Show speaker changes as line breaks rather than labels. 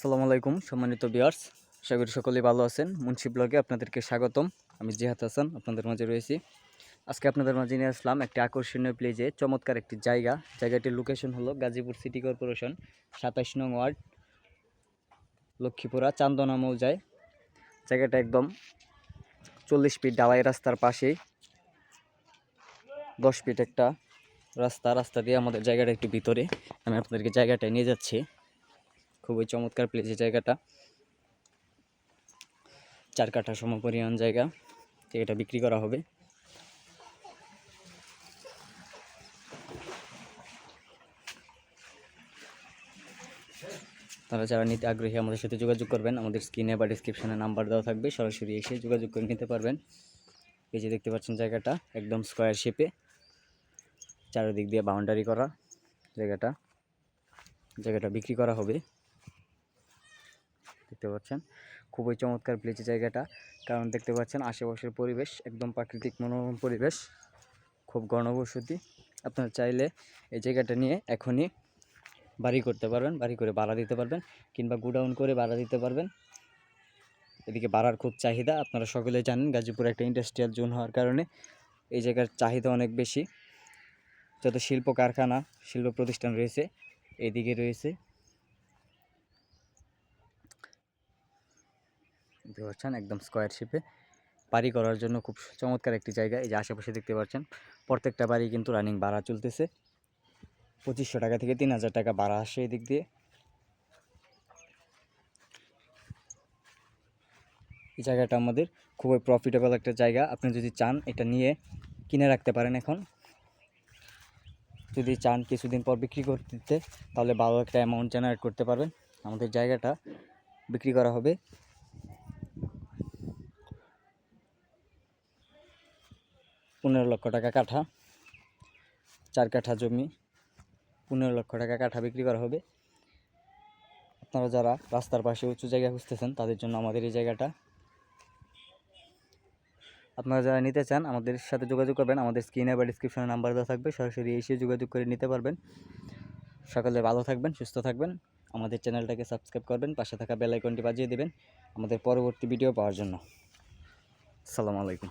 আসসালামু আলাইকুম, সম্মানিত বিয়ার্স আশা করি সকলেই ভালো আছেন। মুন্সি ব্লগে আপনাদেরকে স্বাগতম। আমি জিহাদ হাসান, আপনাদের মাঝে রয়েছি। আজকে আপনাদের মাঝে নিয়ে আসলাম একটি আকর্ষণীয় প্লেজে চমৎকার একটি জায়গা। জায়গাটির লোকেশন হলো গাজীপুর সিটি কর্পোরেশন সাতাশ নং ওয়ার্ড, লক্ষ্মীপুরা, চান্দনা মৌজায়। জায়গাটা একদম চল্লিশ ফিট ডালাই রাস্তার পাশেই। দশ ফিট একটা রাস্তা। রাস্তা দিয়ে আমাদের জায়গাটা একটু ভিতরে। আমি আপনাদেরকে জায়গাটায় নিয়ে যাচ্ছি। খুবই চমৎকার প্লেসে জায়গাটা। চার কাঠা সম পরিমাণ জায়গা জায়গাটা বিক্রি করা হবে। তারা যারা নিতে আগ্রহী আমাদের সাথে যোগাযোগ করবেন, আমাদের স্ক্রিনে বা ডিসক্রিপশনে নাম্বার দেওয়া থাকবে, সরাসরি এসে যোগাযোগ করে নিতে পারবেন। এই যে দেখতে পাচ্ছেন জায়গাটা, একদম স্কোয়ার শেপে চারিদিক দিয়ে বাউন্ডারি করা জায়গাটা। জায়গাটা বিক্রি করা হবে। দেখতে পাচ্ছেন। খুবই চমৎকার প্লেসে জায়গাটা। কারণ দেখতে পাচ্ছেন আশেপাশের পরিবেশ একদম প্রাকৃতিক মনোরম পরিবেশ, খুব গণবসতি আপনারা চাইলে এই জায়গাটা নিয়ে এখনই বাড়ি করতে পারবেন, বাড়ি করে ভাড়া দিতে পারবেন কিংবা গুডাউন করে ভাড়া দিতে পারবেন। এদিকে বাড়ার খুব চাহিদা, আপনারা সকলে জানেন গাজীপুর একটা ইন্ডাস্ট্রিয়াল জোন হওয়ার কারণে এই জায়গার চাহিদা অনেক বেশি। যত শিল্প কারখানা শিল্প প্রতিষ্ঠান রয়েছে, এদিকে রয়েছে। দেখতে পাচ্ছেন, একদম স্কোয়ার শেপে বাড়ি করার জন্য খুব চমৎকার একটি জায়গা, এই যে আশেপাশে দেখতে পাচ্ছেন, প্রত্যেকটা বাড়ি কিন্তু রানিং ভাড়া চলতেছে। পঁচিশশো টাকা থেকে তিন হাজার টাকা ভাড়া আসে এদিক দিয়ে। এই জায়গাটা আমাদের খুবই প্রফিটেবল একটা জায়গা। আপনি যদি চান এটা নিয়ে কিনে রাখতে পারেন এখন। যদি চান কিছুদিন পর বিক্রি করতে দিতে, তাহলে ভালো একটা অ্যামাউন্ট জেনারেট করতে পারবেন। আমাদের জায়গাটা বিক্রি করা হবে। পনেরো লক্ষ টাকা কাঠা, চার কাঠা জমি, পনেরো লক্ষ টাকা কাঠা বিক্রি করা হবে। আপনারা যারা রাস্তার পাশে উঁচু জায়গা খুঁজতেছেন, তাদের জন্য আমাদের এই জায়গাটা। আপনারা যারা নিতে চান, আমাদের সাথে যোগাযোগ করবেন। আমাদের স্ক্রিনে বা ডিসক্রিপশনে নাম্বার দেওয়া থাকবে, সরাসরি এসে যোগাযোগ করে নিতে পারবেন। সকালে ভালো থাকবেন, সুস্থ থাকবেন। আমাদের চ্যানেলটাকে সাবস্ক্রাইব করবেন, পাশে থাকা বেল আইকনটি বাজিয়ে দেবেন আমাদের পরবর্তী ভিডিও পাওয়ার জন্য। আসসালামু আলাইকুম।